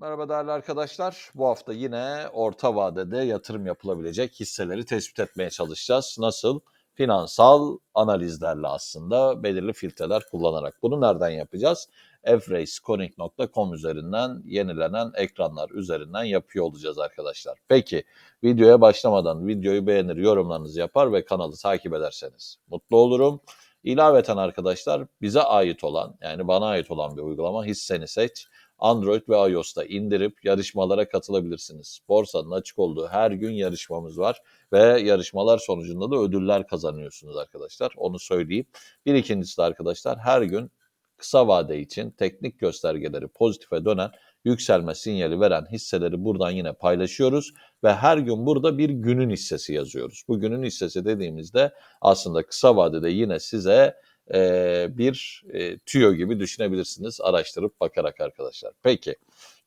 Merhaba değerli arkadaşlar. Bu hafta yine orta vadede yatırım yapılabilecek hisseleri tespit etmeye çalışacağız. Nasıl? Finansal analizlerle aslında belirli filtreler kullanarak. Bunu nereden yapacağız? efrayscoring.com üzerinden yenilenen ekranlar üzerinden yapıyor olacağız arkadaşlar. Peki videoya başlamadan videoyu beğenir, yorumlarınızı yapar ve kanalı takip ederseniz mutlu olurum. İlaveten arkadaşlar bize ait olan yani bana ait olan bir uygulama hisseni seç Android ve iOS'ta indirip yarışmalara katılabilirsiniz. Borsanın açık olduğu her gün yarışmamız var ve yarışmalar sonucunda da ödüller kazanıyorsunuz arkadaşlar. Onu söyleyeyim. Bir ikincisi de arkadaşlar her gün kısa vade için teknik göstergeleri pozitife dönen yükselme sinyali veren hisseleri buradan yine paylaşıyoruz ve her gün burada bir günün hissesi yazıyoruz. Bu günün hissesi dediğimizde aslında kısa vadede yine size e, bir e, tüyo gibi düşünebilirsiniz araştırıp bakarak arkadaşlar. Peki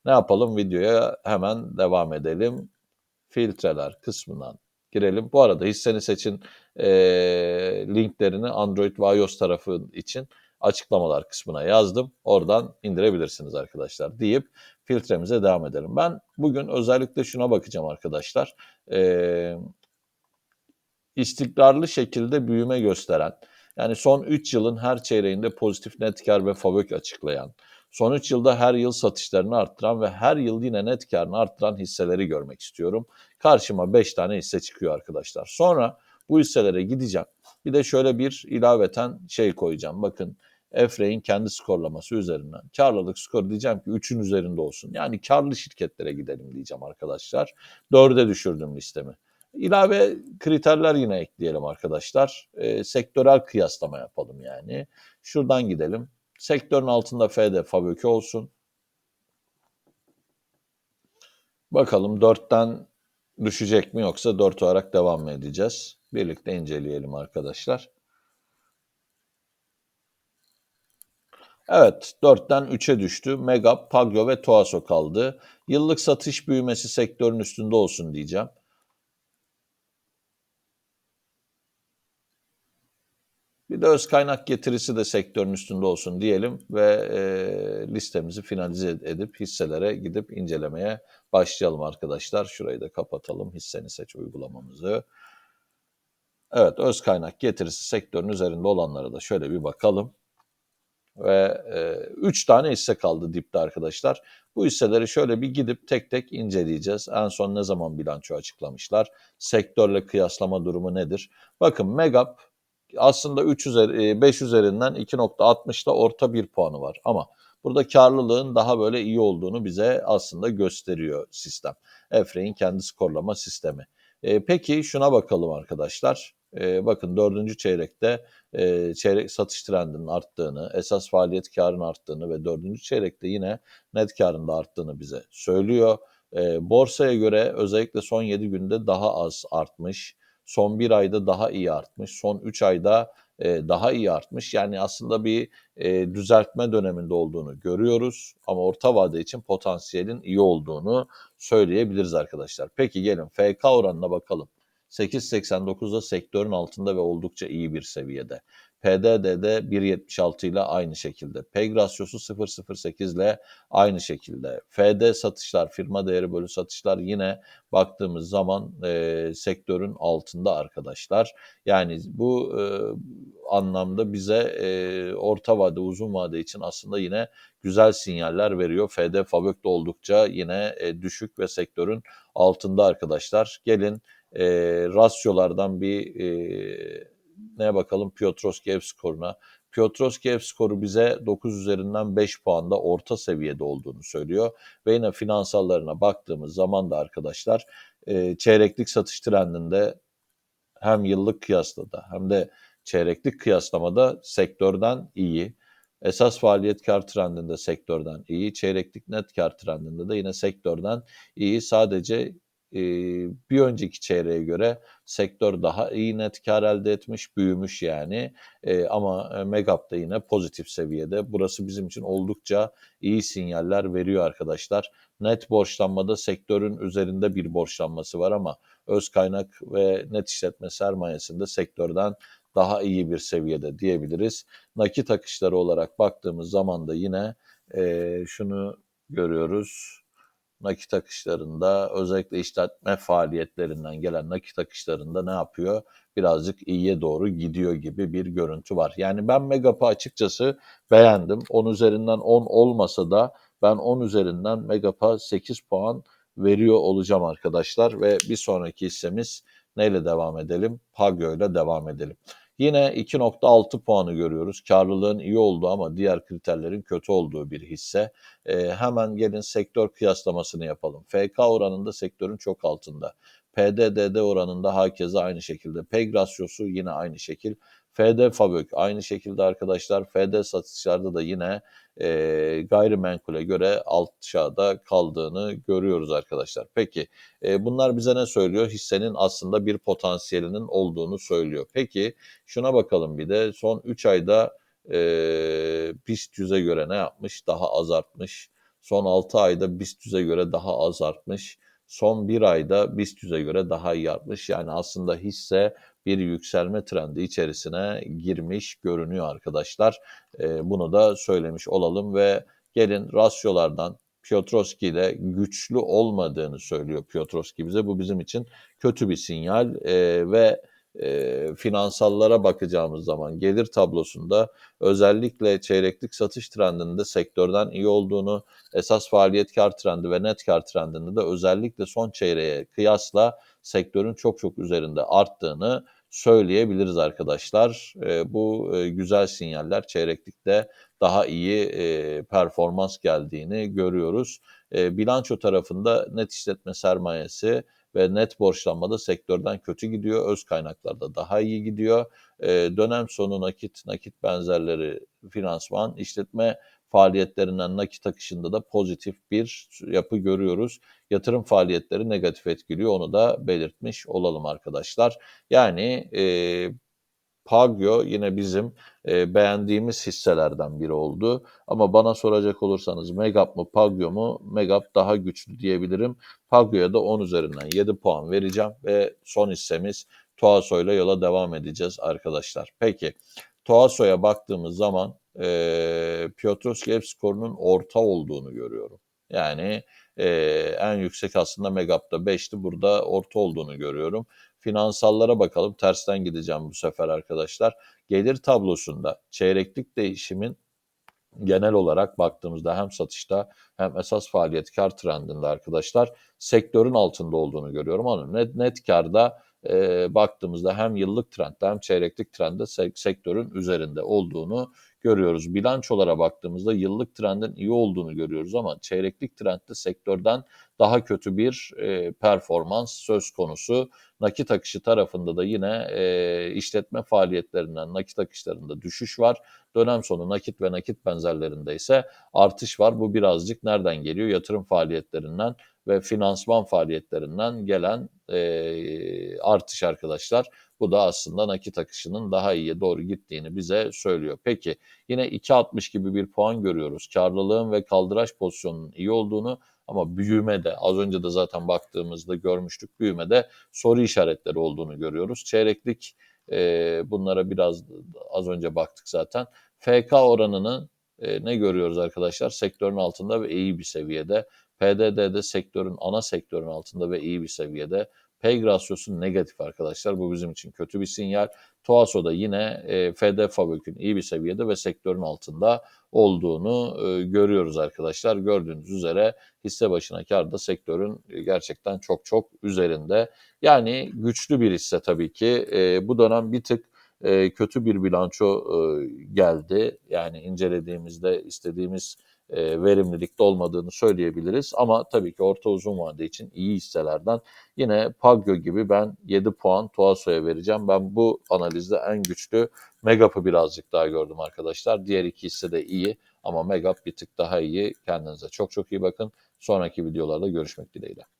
ne yapalım videoya hemen devam edelim. Filtreler kısmından girelim. Bu arada hisseni seçin e, linklerini Android ve iOS tarafı için açıklamalar kısmına yazdım. Oradan indirebilirsiniz arkadaşlar deyip filtremize devam edelim. Ben bugün özellikle şuna bakacağım arkadaşlar. E, istikrarlı şekilde büyüme gösteren, yani son 3 yılın her çeyreğinde pozitif net kar ve FAVÖK açıklayan, son 3 yılda her yıl satışlarını arttıran ve her yıl yine net karını arttıran hisseleri görmek istiyorum. Karşıma 5 tane hisse çıkıyor arkadaşlar. Sonra bu hisselere gideceğim. Bir de şöyle bir ilaveten şey koyacağım. Bakın Efre'in kendi skorlaması üzerinden. Karlılık skoru diyeceğim ki 3'ün üzerinde olsun. Yani karlı şirketlere gidelim diyeceğim arkadaşlar. 4'e düşürdüm listemi. İlave kriterler yine ekleyelim arkadaşlar. E, sektörel kıyaslama yapalım yani. Şuradan gidelim. Sektörün altında FD Faböke olsun. Bakalım 4'ten düşecek mi yoksa 4 olarak devam mı edeceğiz? Birlikte inceleyelim arkadaşlar. Evet 4'ten 3'e düştü. Mega, Pagyo ve Toaso kaldı. Yıllık satış büyümesi sektörün üstünde olsun diyeceğim. Bir de öz kaynak getirisi de sektörün üstünde olsun diyelim ve e, listemizi finalize edip hisselere gidip incelemeye başlayalım arkadaşlar. Şurayı da kapatalım hisseni seç uygulamamızı. Evet öz kaynak getirisi sektörün üzerinde olanlara da şöyle bir bakalım. Ve 3 e, tane hisse kaldı dipte arkadaşlar. Bu hisseleri şöyle bir gidip tek tek inceleyeceğiz. En son ne zaman bilanço açıklamışlar? Sektörle kıyaslama durumu nedir? Bakın Megap aslında 3 üzeri, 5 üzerinden 2.60'da orta bir puanı var. Ama burada karlılığın daha böyle iyi olduğunu bize aslında gösteriyor sistem. Efre'in kendi skorlama sistemi. E, peki şuna bakalım arkadaşlar. E, bakın dördüncü çeyrekte e, çeyrek satış trendinin arttığını, esas faaliyet karının arttığını ve dördüncü çeyrekte yine net karın da arttığını bize söylüyor. E, borsaya göre özellikle son 7 günde daha az artmış. Son bir ayda daha iyi artmış. Son üç ayda e, daha iyi artmış. Yani aslında bir e, düzeltme döneminde olduğunu görüyoruz. Ama orta vade için potansiyelin iyi olduğunu söyleyebiliriz arkadaşlar. Peki gelin FK oranına bakalım. 8.89'da sektörün altında ve oldukça iyi bir seviyede. PDD'de 1.76 ile aynı şekilde. PEG rasyosu 0.08 ile aynı şekilde. FD satışlar, firma değeri bölü satışlar yine baktığımız zaman e, sektörün altında arkadaşlar. Yani bu e, anlamda bize e, orta vade, uzun vade için aslında yine güzel sinyaller veriyor. FD Fabök de oldukça yine e, düşük ve sektörün altında arkadaşlar. Gelin e, rasyolardan bir e, neye bakalım Piotrowski skoruna. Piotrowski skoru bize 9 üzerinden 5 puanda orta seviyede olduğunu söylüyor. Ve yine finansallarına baktığımız zaman da arkadaşlar e, çeyreklik satış trendinde hem yıllık kıyaslamada hem de çeyreklik kıyaslamada sektörden iyi. Esas faaliyet kar trendinde sektörden iyi. Çeyreklik net kar trendinde de yine sektörden iyi. Sadece bir önceki çeyreğe göre sektör daha iyi net kar elde etmiş, büyümüş yani. E, ama Megap da yine pozitif seviyede. Burası bizim için oldukça iyi sinyaller veriyor arkadaşlar. Net borçlanmada sektörün üzerinde bir borçlanması var ama öz kaynak ve net işletme sermayesinde sektörden daha iyi bir seviyede diyebiliriz. Nakit akışları olarak baktığımız zaman da yine e, şunu görüyoruz nakit akışlarında özellikle işletme faaliyetlerinden gelen nakit akışlarında ne yapıyor? Birazcık iyiye doğru gidiyor gibi bir görüntü var. Yani ben Megap'ı açıkçası beğendim. 10 üzerinden 10 olmasa da ben 10 üzerinden Megap'a 8 puan veriyor olacağım arkadaşlar ve bir sonraki hissemiz neyle devam edelim? Pagyo ile devam edelim. Yine 2.6 puanı görüyoruz. Karlılığın iyi olduğu ama diğer kriterlerin kötü olduğu bir hisse. E, hemen gelin sektör kıyaslamasını yapalım. FK oranında sektörün çok altında. PDDD oranında hakeza aynı şekilde. PEG rasyosu yine aynı şekil. FD Fabök aynı şekilde arkadaşlar. FD satışlarda da yine e, gayrimenkule göre alt aşağıda kaldığını görüyoruz arkadaşlar. Peki e, bunlar bize ne söylüyor? Hissenin aslında bir potansiyelinin olduğunu söylüyor. Peki şuna bakalım bir de son 3 ayda e, BIST 100'e göre ne yapmış? Daha az artmış. Son 6 ayda BIST 100'e göre daha az artmış. Son bir ayda BIST 100'e göre daha iyi artmış. Yani aslında hisse bir yükselme trendi içerisine girmiş görünüyor arkadaşlar. E, bunu da söylemiş olalım ve gelin rasyolardan Piotrowski ile güçlü olmadığını söylüyor Piotrowski bize. Bu bizim için kötü bir sinyal e, ve e, finansallara bakacağımız zaman gelir tablosunda özellikle çeyreklik satış trendinde sektörden iyi olduğunu, esas faaliyet kar trendi ve net kar trendinde de özellikle son çeyreğe kıyasla sektörün çok çok üzerinde arttığını söyleyebiliriz arkadaşlar. E, bu e, güzel sinyaller çeyreklikte daha iyi e, performans geldiğini görüyoruz. E, bilanço tarafında net işletme sermayesi ve net borçlanmada sektörden kötü gidiyor. Öz kaynaklarda daha iyi gidiyor. E, dönem sonu nakit, nakit benzerleri finansman, işletme faaliyetlerinden nakit akışında da pozitif bir yapı görüyoruz. Yatırım faaliyetleri negatif etkiliyor. Onu da belirtmiş olalım arkadaşlar. Yani e, Pagyo yine bizim e, beğendiğimiz hisselerden biri oldu. Ama bana soracak olursanız Megap mı Pagyo mu? Megap daha güçlü diyebilirim. Pagyo'ya da 10 üzerinden 7 puan vereceğim ve son hissemiz Toaso ile yola devam edeceğiz arkadaşlar. Peki Toaso'ya baktığımız zaman e, Piotrowski skorunun orta olduğunu görüyorum. Yani e, en yüksek aslında Megap'ta 5'ti. Burada orta olduğunu görüyorum. Finansallara bakalım. Tersten gideceğim bu sefer arkadaşlar. Gelir tablosunda çeyreklik değişimin genel olarak baktığımızda hem satışta hem esas faaliyet kar trendinde arkadaşlar sektörün altında olduğunu görüyorum. Ama net, net karda e, baktığımızda hem yıllık trendde hem çeyreklik trendde se- sektörün üzerinde olduğunu görüyoruz. Bilançolara baktığımızda yıllık trendin iyi olduğunu görüyoruz ama çeyreklik trendde sektörden daha kötü bir e, performans söz konusu. Nakit akışı tarafında da yine e, işletme faaliyetlerinden nakit akışlarında düşüş var. Dönem sonu nakit ve nakit benzerlerinde ise artış var. Bu birazcık nereden geliyor? Yatırım faaliyetlerinden ve finansman faaliyetlerinden gelen e, artış arkadaşlar. Bu da aslında nakit akışının daha iyiye doğru gittiğini bize söylüyor. Peki yine 2.60 gibi bir puan görüyoruz. Karlılığın ve kaldıraç pozisyonunun iyi olduğunu ama büyümede az önce de zaten baktığımızda görmüştük büyümede soru işaretleri olduğunu görüyoruz. Çeyreklik e, bunlara biraz az önce baktık zaten. FK oranını e, ne görüyoruz arkadaşlar? Sektörün altında ve iyi bir seviyede. PDD'de sektörün ana sektörün altında ve iyi bir seviyede. PEG rasyosu negatif arkadaşlar. Bu bizim için kötü bir sinyal. Toaso'da yine e, FD Fabök'ün iyi bir seviyede ve sektörün altında olduğunu e, görüyoruz arkadaşlar. Gördüğünüz üzere hisse başına kar da sektörün gerçekten çok çok üzerinde. Yani güçlü bir hisse tabii ki. E, bu dönem bir tık e, kötü bir bilanço e, geldi. Yani incelediğimizde istediğimiz e, verimlilikte olmadığını söyleyebiliriz. Ama tabii ki orta uzun vade için iyi hisselerden yine Pagyo gibi ben 7 puan Tuaso'ya vereceğim. Ben bu analizde en güçlü Megap'ı birazcık daha gördüm arkadaşlar. Diğer iki hisse de iyi ama Megap bir tık daha iyi. Kendinize çok çok iyi bakın. Sonraki videolarda görüşmek dileğiyle.